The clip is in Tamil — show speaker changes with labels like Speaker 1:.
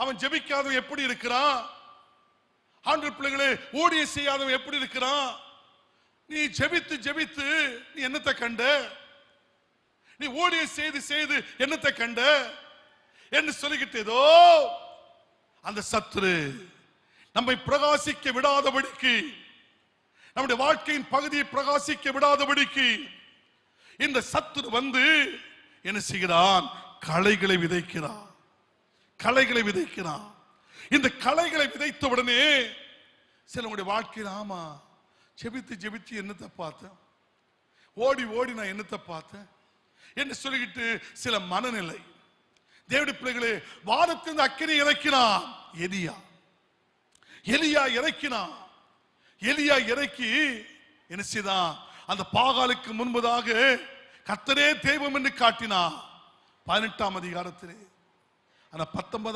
Speaker 1: அவன் ஜெபிக்காதவன் எப்படி இருக்கிறான்? ஆண்டு பிள்ளைகளே ஊழிய செய்யாதவன் எப்படி இருக்கிறான்? நீ ஜெபித்து ஜெபித்து நீ என்னத்தை கண்ட? நீ ஊழிய செய்து செய்து என்னத்தை கண்ட? என்று சொல்லிக்கிட்டு ஏதோ அந்த சத்துரு நம்மை பிரகாசிக்க விடாதபடிக்கு நம்முடைய வாழ்க்கையின் பகுதியை பிரகாசிக்க விடாதபடிக்கு இந்த சத்துரு வந்து என்ன செய்கிறான்? களைகளை விதைக்கிறான். களைகளை விதைக்கிறான். இந்த களைகளை விதைத்த உடனே சிலவங்களுடைய வாழ்க்கையில் ஆமா ஜெபித்து ஜெபித்து என்னத்தை பார்த்தேன்? ஓடி ஓடி நான் என்னத்தை பார்த்தேன்? என்று சொல்லிக்கிட்டு சில மனநிலை. தேவடி பிள்ளைகளே வானத்தின் அக்கினி இறக்கினான். எலியா. எலியா இறக்கினான். எலியா இறக்கி என்ன செய்தான்? அந்த பாகாலுக்கு முன்பதாக கத்தரே தெய்வம் என்று காட்டினான். பதினெட்டாம் அதிகாரத்திலே. அந்த பத்தொன்பதாம்